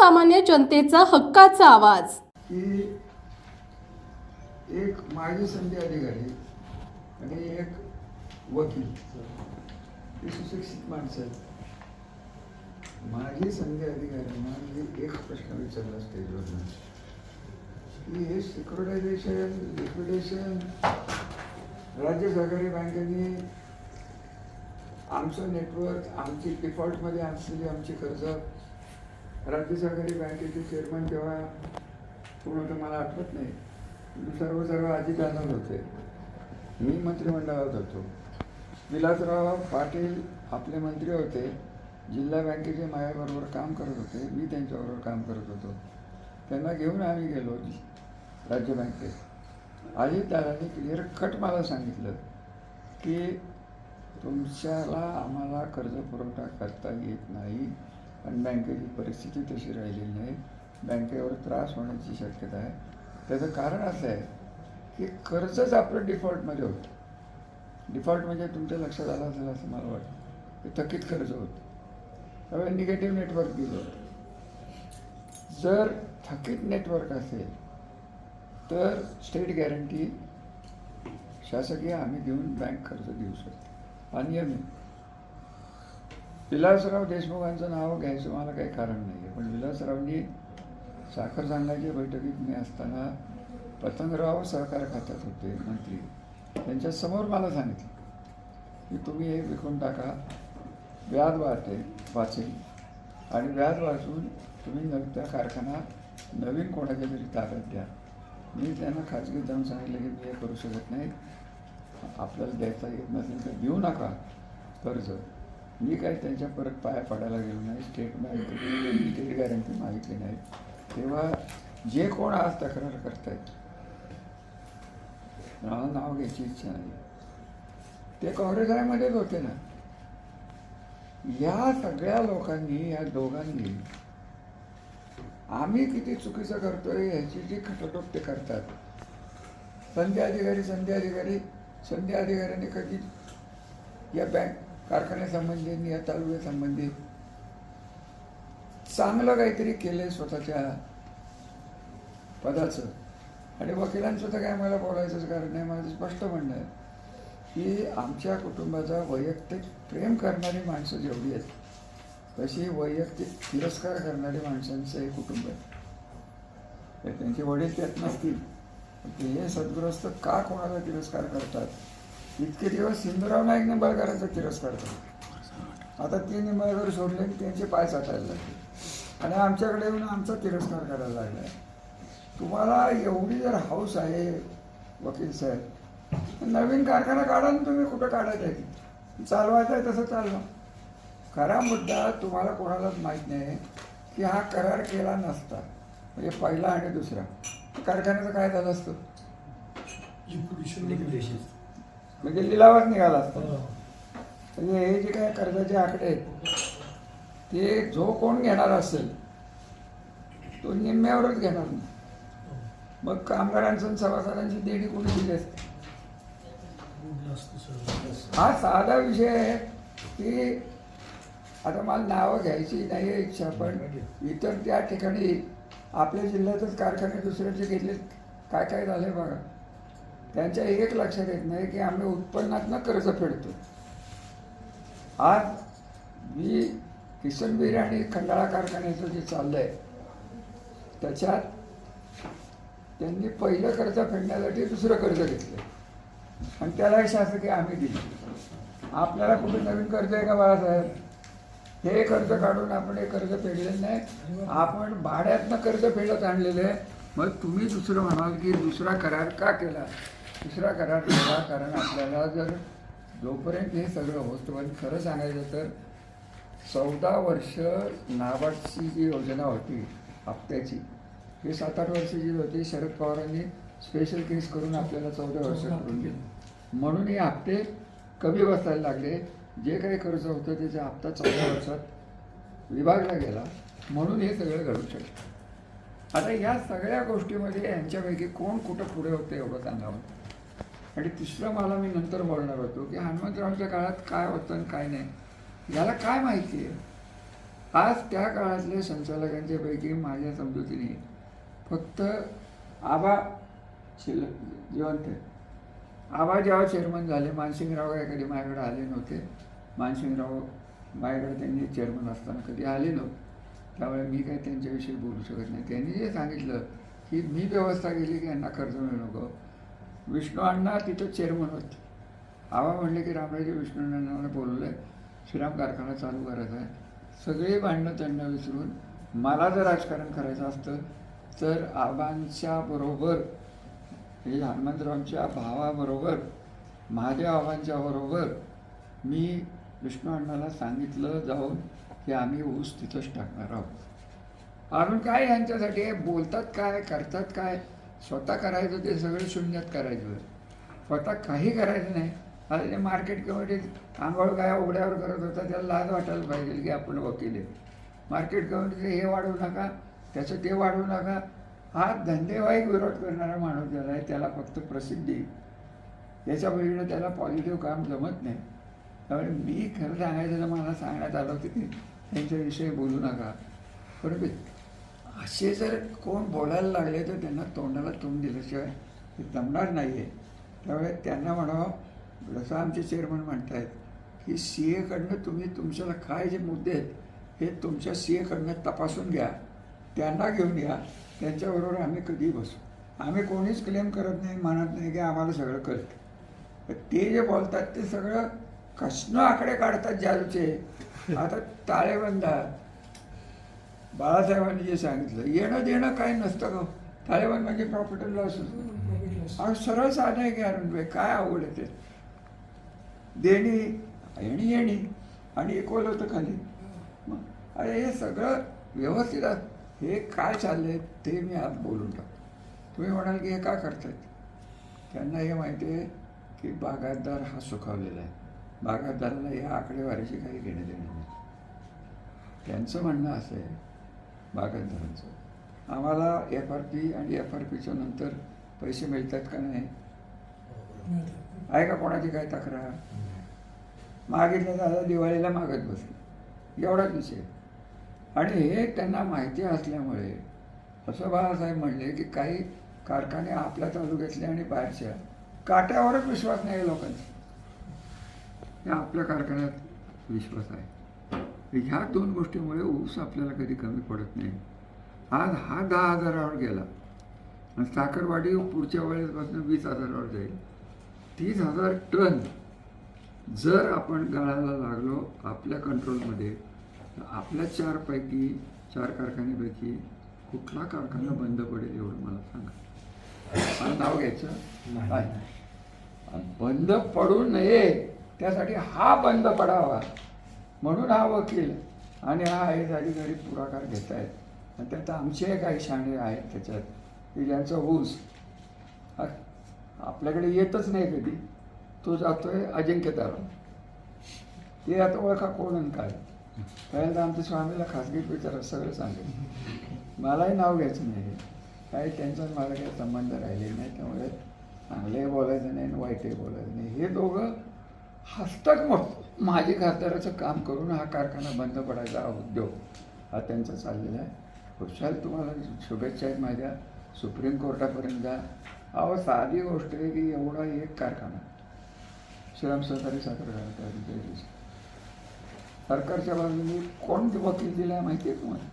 सर्वसामान्य जनतेचा हक्काचा आवाज. की एक माजी संधी अधिकारी आणि एक वकील ही सुशिक्षित माणसं आहेत. माजी संधी अधिकाऱ्यांना मी एक प्रश्न विचारला स्टेजवरनं. की हे सिक्युरिटायझेशन लिक्विडेशन राज्य सहकारी बँकेने आमचं नेटवर्क आमची डिफॉल्टमध्ये असलेली आमची कर्ज राज्य सहकारी बँकेचे चेअरमन तेव्हा कोण होतं मला आठवत नाही. सर्व सर्व अजित आनंद होते. मी मंत्रिमंडळात होतो. विलासराव पाटील आपले मंत्री होते. जिल्हा बँकेचे माझ्याबरोबर काम करत होते. मी त्यांच्याबरोबर काम करत होतो. त्यांना घेऊन आम्ही गेलो राज्य बँकेत. अजितदादांनी क्लिअर कट मला सांगितलं की तुमच्याला आम्हाला कर्ज पुरवठा करता येत नाही. आणि बँकेची परिस्थिती तशी राहिलेली नाही. बँकेवर त्रास होण्याची शक्यता आहे. त्याचं कारण असं आहे की कर्जच आपलं डिफॉल्टमध्ये होतं. डिफॉल्ट म्हणजे तुमच्या लक्षात आलं असेल असं मला वाटतं. की थकीत कर्ज होतं. त्यामुळे निगेटिव्ह नेटवर्क दिलं होतं. जर थकीत नेटवर्क असेल तर स्टेट गॅरंटी शासकीय आम्ही देऊन बँक कर्ज देऊ शकतो. अनियमित. विलासराव देशमुखांचं नाव घ्यायचं मला काही कारण नाही आहे पण विलासरावनी साखर संघाच्या बैठकीत मी असताना पतंगराव सहकार खात्यात होते मंत्री. त्यांच्यासमोर मला सांगितलं की तुम्ही हे विकून टाका व्याज वाचेल वाचेल. आणि व्याज वाचून तुम्ही नव त्या कारखाना नवीन कोणाच्या तरी ताब्यात द्या मी त्यांना खाजगीत जाऊन सांगितलं की मी हे करू शकत नाही. आपल्याला द्यायचा येत नसेल तर देऊ नका कर्ज. मी काही त्यांच्या परत पाया पडायला गेलो नाही स्टेट बँक स्टेट गॅरंटी मागितली नाही. तेव्हा जे कोण आज तक्रार करतायत मला नाव घ्यायची इच्छा नाही. ते काँग्रेसमध्येच होते ना. या सगळ्या लोकांनी या दोघांनी आम्ही किती चुकीचं करतोय ह्याची जी खटोटोप ते करतात. संधी अधिकारी संधी अधिकारी संध्या अधिकाऱ्यांनी कधी या बँक कारखान्यासंबंधी या तालुक्यासंबंधी चांगलं काहीतरी केलंय स्वतःच्या पदाचं. आणि वकिलांचं तर काय मला बोलायचंच कारण नाही माझं स्पष्ट म्हणणं आहे की आमच्या कुटुंबाचा वैयक्तिक प्रेम करणारी माणसं जेवढी आहेत तशी वैयक्तिक तिरस्कार करणारी माणसांचं हे कुटुंब आहे. हे त्यांचे वडील त्यात नसतील ते हे सद्ग्रस्त का कोणाला तिरस्कार करतात? इतके दिवस सिंधुराव नाईक निंबाळकरांचा तिरस्कार करतो आता ते निंबाळकर सोडले की त्यांचे पाय साठायला लागले. आणि आमच्याकडे येऊन आमचा तिरस्कार करायला लागला तुम्हाला एवढी जर हाऊस आहे वकील साहेब नवीन कारखाना काढा ना तुम्ही कुठं काढायचं आहे? चालवायचं आहे तसं चालवा. खरा मुद्दा तुम्हाला कोणालाच माहीत नाही की हा करार केला नसता. म्हणजे पहिला आणि दुसरा. कारखान्याचं काय झालं असतं? म्हणजे लिलावात निघाला असता. म्हणजे हे जे काय कर्जाचे आकडे आहेत ते जो कोण घेणार असेल तो निम्म्यावरच घेणार नाही. मग कामगारांचं आणि सभासदांची देणी कोणी दिली असते? हा साधा विषय आहे. की आता मला नावं घ्यायची नाही आहे इच्छा पण इतर त्या ठिकाणी आपल्या जिल्ह्यातच कारखाने दुसऱ्याचे घेतले काय काय झाले बघा. त्यांच्या एक लक्षात येत नाही की आम्ही उत्पन्नातनं कर्ज फेडतो. आज मी किसन आणि खंडाळा कारखान्याचं जे चाललं आहे त्याच्यात त्यांनी पहिलं कर्ज फेडण्यासाठी दुसरं कर्ज घेतलं. आणि त्याला शासकीय आम्ही दिली. आपल्याला कुठे नवीन कर्ज आहे का बाळासाहेब? हे कर्ज काढून आपण हे कर्ज फेडलेलं नाही. आपण भाड्यातनं कर्ज फेडत आणलेलं आहे. मग तुम्ही दुसरं म्हणाल की दुसरा करार का केला? दुसरा करार केला कारण आपल्याला जर जोपर्यंत हे सगळं होतं पण खरं सांगायचं तर चौदा वर्ष नाबार्डची जी योजना होती हप्त्याची ही सात आठ वर्षाची होती शरद पवारांनी स्पेशल केस करून आपल्याला चौदा वर्ष करून दिली. म्हणून हे हप्ते कमी बसायला लागले. जे काही कर्ज होतं त्याचा हप्ता चौदा वर्षात विभागला गेला. म्हणून हे सगळं घडू शकतं आता या सगळ्या गोष्टीमध्ये यांच्यापैकी कोण कुठं पुढे होतं एवढं सांगावं? आणि तिसरं मला मी नंतर बोलणार होतो की हनुमंतरावच्या काळात काय होतं आणि काय नाही याला काय माहिती आहे? आज त्या काळातल्या संचालकांच्या पैकी माझ्या समजुतीने फक्त आबा शिल्लक जिवंत आहे. आबा जेव्हा चेअरमन झाले मानसिंगराव काय कधी माझ्याकडे आले नव्हते. मानसिंगराव माझ्याकडे त्यांनी चेअरमन असताना कधी आले नव्हते. त्यामुळे मी काही त्यांच्याविषयी बोलू शकत नाही. त्यांनी जे सांगितलं की मी व्यवस्था केली की यांना कर्ज मिळू नको. विष्णू अण्णा तिथं चेअरमन होते. आबा म्हणले की रामराजे विष्णू अण्णांना बोलवलं श्रीराम कारखाना चालू करायचा आहे. सगळे भांडणं त्यांना विसरून मला जर राजकारण करायचं असतं तर आबांच्या बरोबर हे हनुमंतरावांच्या भावाबरोबर महादेव आबांच्या बरोबर मी विष्णू अण्णाला सांगितलं जाऊन की आम्ही ऊस तिथंच टाकणार आहोत. अजून काय यांच्यासाठी बोलतात काय? करतात काय? स्वतः करायचं ते सगळं शून्यात करायचं स्वतः काही करायचं नाही. आता ते मार्केट कमिटीत आंघोळ काय उघड्यावर करत होता त्याला लाज वाटायला पाहिजे की आपण वकील आहे. मार्केट कमिटीचं हे वाढवू नका त्याचं ते वाढवू नका. हा धंदेवाईक विरोध करणारा माणूस ज्याला आहे त्याला फक्त प्रसिद्धी. याच्या पलीकडे त्याला पॉझिटिव्ह काम जमत नाही. त्यामुळे मी खरं सांगायचं तर मला सांगण्यात आलं होतं की त्यांच्याविषयी बोलू नका. परंतु असे जर कोण बोलायला लागले तर त्यांना तोंडाला तोंड दिल्याशिवाय हे जमणार नाही आहे त्यामुळे त्यांना म्हणावं जसं आमचे चेअरमन म्हणतायत की सी एकडनं तुम्ही तुमच्याला काय जे मुद्दे आहेत हे तुमच्या सी एकडनं तपासून घ्या. त्यांना घेऊन या. त्यांच्याबरोबर आम्ही कधी बसू. आम्ही कोणीच क्लेम करत नाही मानत नाही की आम्हाला सगळं कळतं. ते जे बोलतात ते सगळं कसनं आकडे काढतात जालूचे आता ताळेबंदात बाळासाहेबांनी जे सांगितलं येणं देणं काही नसतं का ताळेबंद म्हणजे प्रॉफिट अँड लॉस अहो सरळ साधं आहे की अरुणभाई काय आवड आहे ते? देणी येणी येणी. आणि इक्वल होतं खाली. मग अरे हे सगळं व्यवस्थित. हे काय चाललंय ते मी आज बोलून टाकतो. तुम्ही म्हणाल की हे का करतायत? त्यांना हे माहिती आहे की बागायतदार हा सुखावलेला आहे. बागायतदाराला या आकडेवारीची काही घेणं देणं नाही. त्यांचं म्हणणं असं आहे बागायतदारांचं आम्हाला एफ आर पी आणि एफ आर पीच्या नंतर पैसे मिळतात का नाही? आहे का कोणाची काय तक्रार? मागितलं दादा दिवाळीला मागत बसले. एवढाच विषय. आणि हे त्यांना माहिती असल्यामुळे असं बाळासाहेब म्हणले की काही कारखाने आपल्या तालुक्यातले आणि बाहेरच्या काट्यावरच विश्वास नाही आहे लोकांचा. आपल्या कारखान्यात विश्वास आहे. ह्या दोन गोष्टीमुळे ऊस आपल्याला कधी कमी पडत नाही. आज हा दहा हजारावर गेला. आणि साखरवाडी पुढच्या वेळेपासून वीस हजारावर जाईल. तीस हजार टन जर आपण गाळायला लागलो आपल्या कंट्रोलमध्ये तर आपल्या चारपैकी चार कारखान्यापैकी कुठला कारखाना बंद पडेल एवढं मला सांगा. मला नाव घ्यायचं? बंद पडू नये. त्यासाठी हा बंद पडावा. म्हणून हा वकील आणि हा आहे झाली अधिकारी पुढाकार घेत आहेत आणि त्यात आमचे काही शाणे आहेत त्याच्यात. की ज्यांचा ऊस हा आपल्याकडे येतच नाही कधी. तो जातोय अजिंक्यतारा ते आता ओळखा कोण आणि काय? पहिल्यांदा आमच्या स्वामीला खासगी विचार सगळं सांगेल. मलाही नाव घ्यायचं नाही. काही त्यांचा आणि मला काही संबंध राहिले नाही. त्यामुळे चांगलंही बोलायचं नाही आणि वाईटही बोलायचं नाही. हे दोघं हस्तक मग माझी खासदाराचं काम करून हा कारखाना बंद पडायचा हा उद्योग हा त्यांचा चाललेला आहे. खुशाल तुम्हाला शुभेच्छा आहेत माझ्या. सुप्रीम कोर्टापर्यंत जा. अहो साधी गोष्ट आहे की एवढा एक कारखाना. श्रीराम सहकारी साखर कारखाना सरकारच्या बाजूने कोण वकील दिला माहिती आहे तुम्हाला?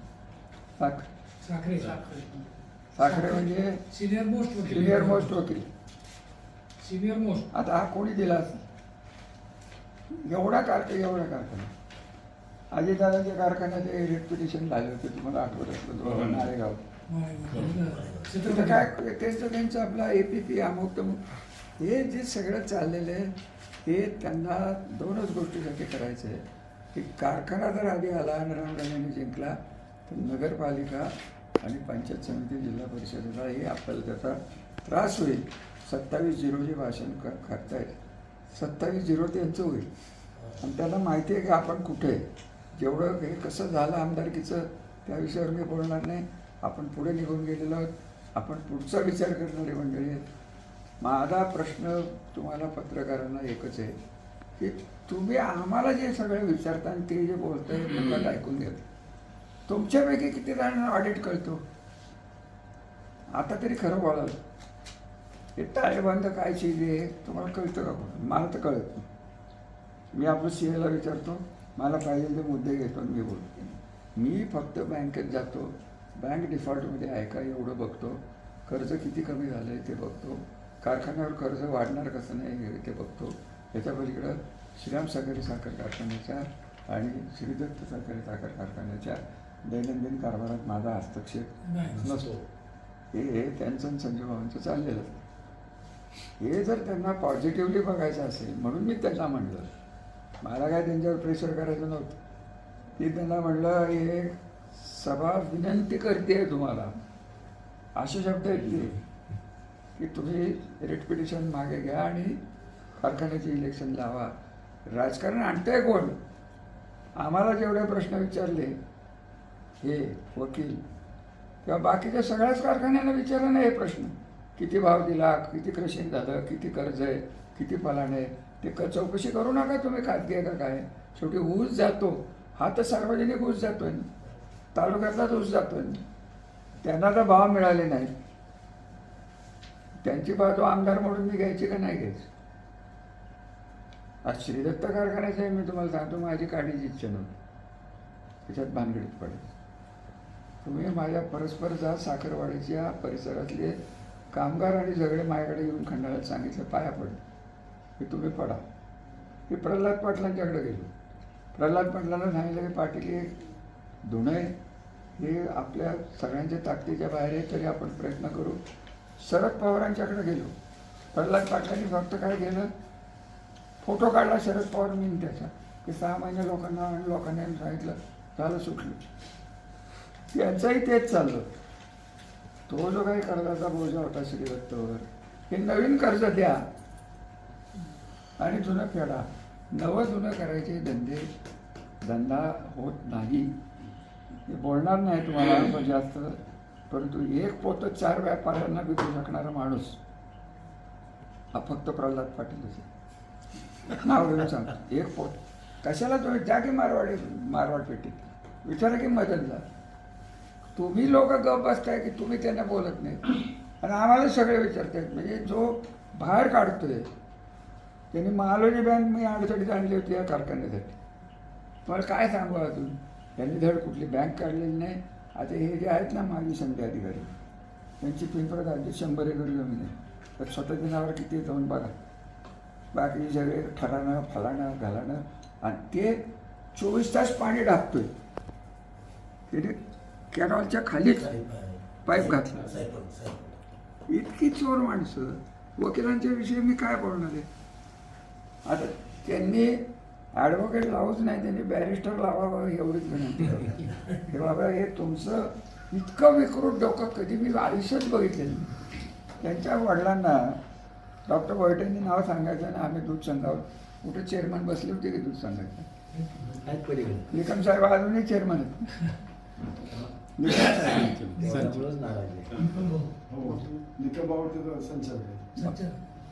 साख साखरे साखरे. म्हणजे सिनियर मोस्ट सिनियर मोस्ट वकील. सिनियर मोस्ट आता हा कोणी दिला असेल? एवढा कारखाना एवढा कारखाना. अजितदादांच्या कारखान्याचे रेट पिटिशन झाले होते तुम्हाला आठवत असलं दोन नारेगाव. तिथं काय तेच तर त्यांचं आपला ए पी पी अमुक तमुक. हे जे सगळं चाललेलं आहे हे त्यांना दोनच गोष्टीसाठी करायचं आहे की कारखाना जर आधी आला आणि रामराजांनी जिंकला तर नगरपालिका आणि पंचायत समिती जिल्हा परिषदेला हे आपल्याला त्याचा त्रास होईल. सत्तावीस झिरोचे भाषण क करतायत सत्तावीस झिरो त्यांचं होईल. आणि त्यांना माहिती आहे की आपण कुठे जेवढं हे कसं झालं आमदारकीचं त्या विषयावर मी बोलणार नाही. आपण पुढे निघून गेलेलो आहोत. आपण पुढचा विचार करणारी मंडळी आहेत. माझा प्रश्न तुम्हाला पत्रकारांना एकच आहे की तुम्ही आम्हाला जे सगळं विचारता आणि ते जे बोलताय मुखात ऐकून घेत तुमच्यापैकी किती जणांना ऑडिट कळतो? आता तरी खरं बोलावं हे ताळेबंद काय चीज आहे? तुम्हाला कळतं का? मला तर कळत. नाही मी आपलं सी एला विचारतो मला पाहिजे ते मुद्दे घेतो आणि मी बोलतो. मी फक्त बँकेत जातो. बँक डिफॉल्टमध्ये आहे का एवढं बघतो. कर्ज किती कमी झालं आहे ते बघतो. कारखान्यावर कर्ज वाढणार कसं नाही हे ते बघतो. याच्या पलीकडं श्रीराम सागरी साखर कारखान्याच्या आणि श्रीदत्त साखरी साखर कारखान्याच्या दैनंदिन कारभारात माझा हस्तक्षेप नसतो. हे त्यांचं संजय भावांचं चाललेलं. असतं. हे जर त्यांना पॉझिटिव्हली बघायचं असेल म्हणून मी त्यांना म्हणलं. मला काय त्यांच्यावर प्रेशर करायचं नव्हतं. मी त्यांना म्हणलं हे सभा विनंती करते तुम्हाला. असे शब्द आहेत की तुम्ही रिट पिटिशन मागे घ्या आणि कारखान्याचे इलेक्शन लावा. राजकारण आणतंय कोण? आम्हाला जेवढे प्रश्न विचारले हे वकील किंवा बाकीच्या सगळ्याच कारखान्यांना विचारा नाही हे प्रश्न. किती भाव दिला किती क्रशिंग झालं किती कर्ज आहे किती फलाण आहे ते क चौकशी करू नका तुम्ही खाजगी आहे का काय? शेवटी ऊस जातो हा तर सार्वजनिक ऊस जातो आहे तालुक्यातलाच ऊस जातो आहे त्यांना तर भाव मिळाले नाही त्यांची बाजू आमदार म्हणून मी घ्यायची का नाही घ्यायची? आज श्रीदत्त कारखान्याचं आहे मी तुम्हाला सांगतो माझी काढीची इच्छा नव्हती. त्याच्यात भानगडीत पडेल. तुम्ही माझ्या परस्पर जा साखरवाडीच्या परिसरातले कामगार आणि झगडे माझ्याकडे येऊन खंडाळ्यात सांगितलं पाया पड. की तुम्ही पडा. मी प्रल्हाद पाटलांच्याकडे गेलो. प्रल्हाद पाटलांना सांगितलं की पाटील हे धुणं आहे हे आपल्या सगळ्यांच्या ताकदीच्या बाहेर आहे तरी आपण प्रयत्न करू. शरद पवारांच्याकडे गेलो. प्रल्हाद पाटलांनी फक्त काय केलं? फोटो काढला शरद पवार मी त्याचा. की सहा महिने लोकांना आणि लोकांनी सांगितलं झालं सुटलं. त्यांचंही तेच चाललं. तो जो काही कर्जाचा बोजा होता श्रीदत्तवर हे नवीन कर्ज द्या. आणि जुनं फेडा. नवं जुनं करायचे धंदे धंदा होत नाही. हे बोलणार नाही तुम्हाला जास्त परंतु एक पोतं चार व्यापाऱ्यांना विकू शकणारा माणूस. हा फक्त प्रल्हाद पाटीलच आहे. नाव घेऊन सांगतो. एक पोत. कशाला तुम्ही द्या की मारवाडी मारवाड पेटीत? विचारा की मदतला तुम्ही लोक गप बसताय की तुम्ही त्यांना बोलत नाही. आणि आम्हाला सगळे विचारतायत म्हणजे जो बाहेर काढतोय त्यांनी महालोजी बँक मी अडचणीत आणली होती या कारखान्यासाठी. तुम्हाला काय सांगू अजून? त्यांनी धड कुठली बँक काढलेली नाही. आता हे जे आहेत ना माजी संघ अधिकारी त्यांची पिंपरत आधी शंभर एकर जमीन आहे. तर स्वतःच्या नावावर किती जाऊन बघा. बाकी सगळे ठराणं फलाणं घालाणं आणि ते चोवीस तास पाणी टाकतोय. त्याने कॅनॉलच्या खालीच पाईप घातला. इतकी चोर माणसं. वकिलांच्या विषयी मी काय बोलणार आहे? आता त्यांनी ॲडव्होकेट लावूच नाही त्यांनी बॅरिस्टर लावावं एवढीच विनंती हे बाबा हे तुमचं इतकं विकृत डोकं कधी मी आयुष्यात बघितलेलं. त्यांच्या वडिलांना डॉक्टर वैटेंनी नाव सांगायचं आणि आम्ही दूध संघावर कुठे चेअरमन बसले होते की दूध संघाचे निकम साहेब अजूनही चेअरमन आहेत. निकम.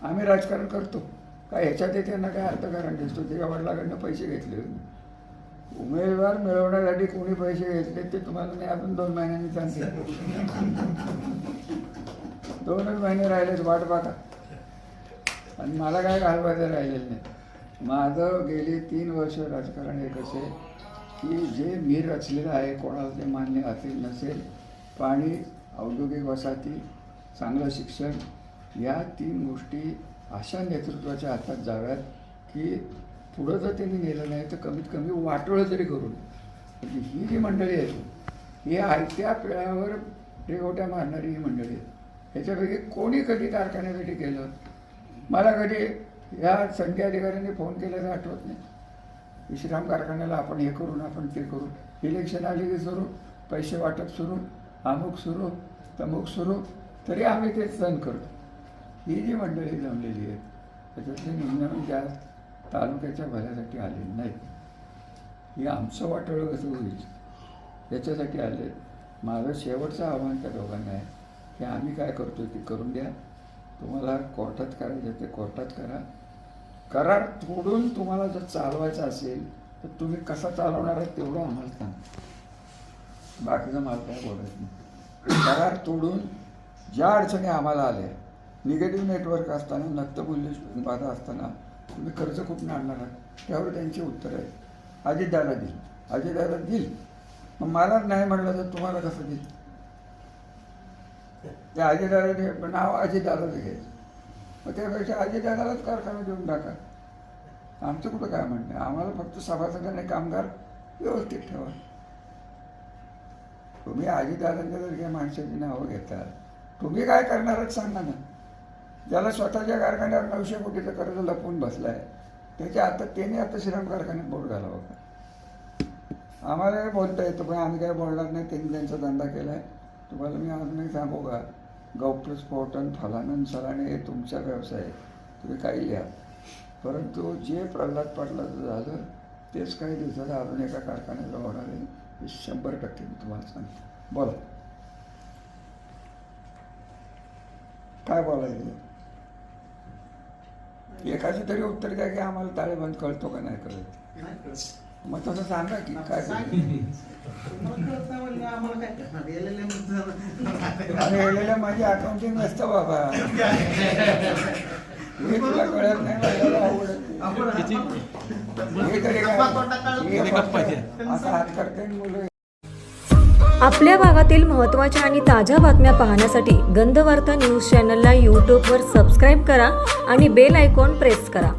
आम्ही राजकारण करतो. काय ह्याच्यात त्यांना काय अर्थकारण दिसतो? त्याच्या वडिलाकडनं पैसे घेतले. उमेदवार मिळवण्यासाठी कोणी पैसे घेतले ते तुम्हाला मी अजून दोन महिन्यांनी सांगते दोनच महिने राहिलेत वाट बघा आणि मला काय घालवायचं राहिलेलं नाही. माझं गेली तीन वर्ष राजकारण हे कसे? की जे मी रचलेलं आहे कोणाला ते मान्य असेल नसेल पाणी औद्योगिक वसाहती चांगलं शिक्षण या तीन गोष्टी अशा नेतृत्वाच्या हातात जाव्यात की पुढं जर त्यांनी नेलं नाही तर कमीत कमी वाटोळं तरी करून. म्हणजे ही जी मंडळी आहेत ही आयत्या पिळावर रेगोट्या मारणारी ही मंडळी आहेत ह्याच्यापैकी कोणी कधी कारखान्यासाठी केलं? मला कधी या संख्या अधिकाऱ्यांनी फोन केल्याचं आठवत नाही. विश्राम कारखान्याला आपण हे करून आपण ते करू. इलेक्शन आले की सुरू पैसे वाटप सुरू अमुक सुरू तमुक सुरू तरी आम्ही ते सण करतो. ही जी मंडळी जमलेली आहेत त्याच्यातले निम्न त्या तालुक्याच्या भल्यासाठी आलेली नाहीत. ही आमचं वाटोळं कसं होईल? याच्यासाठी आले. माझं शेवटचं आव्हान त्या दोघांना आहे की आम्ही काय करतो ते करून द्या. तुम्हाला कोर्टात करायचं ते कोर्टात करा. करार तोडून तुम्हाला जर चालवायचं असेल तर तुम्ही कसा चालवणार आहात तेवढं आम्हाला सांग. बाकीचं मला काय बोलत नाही. करार तोडून ज्या अडचणी आम्हाला आल्या निगेटिव्ह नेटवर्क असताना नक्तमूल्य बाधा असताना तुम्ही कर्ज कुठून आणणार आहात. त्यावर त्यांची उत्तर आहे. अजितदादा देईल अजितदादा देईल मग मला नाही म्हटलं तर तुम्हाला कसं देईल ते अजितदादा नाव अजितदादाचं घ्यायचं. मग त्यापेक्षा अजितदादालाच कारखाना देऊन टाका. आमचं कुठं काय म्हणणं आम्हाला फक्त सभासद आणि कामगार व्यवस्थित ठेवा. तुम्ही अजितदादांच्या जर काही माणसाची नावं घेता तुम्ही काय करणारच सांगा ना. ज्याला स्वतःच्या कारखान्यावर नऊशे कोटीचं कर्ज लपवून बसलाय त्याच्या आता त्याने आता श्रीराम कारखान्यात बोट घालावं का? आम्हाला हे बोलता येतं? पण आम्ही काय बोलणार नाही? त्यांनी त्यांचा धंदा केला आहे तुम्हाला मी आज नाही सांगू का? गौप्यस्फोटन फलानन सलाने हे तुमचा व्यवसाय. आहे तुम्ही काही लिहा. परंतु जे प्रल्हाद पाटलाचं झालं तेच काही दिवसात अजून एका कारखान्याला होणार आहे. हे शंभर टक्के मी तुम्हाला सांगतो. बोला. काय बोलायचं? एकाचं तरी उत्तर द्या की आम्हाला ताळेबंद कळतो का नाही कळत. मग तसं सांगा की काय अरे गेलेलं माझी अकाउंटिंग नसतं बाबा. हे तुला कळत नाही मला आवडत हे तरी काय? हे फक्त असं हात करते मुलं. आपल्या भागातील महत्त्वाच्या आणि ताज्या बातम्या पाहण्यासाठी गंधवार्ता न्यूज चॅनलला यूट्यूबवर सबस्क्राईब करा आणि बेल आयकॉन प्रेस करा.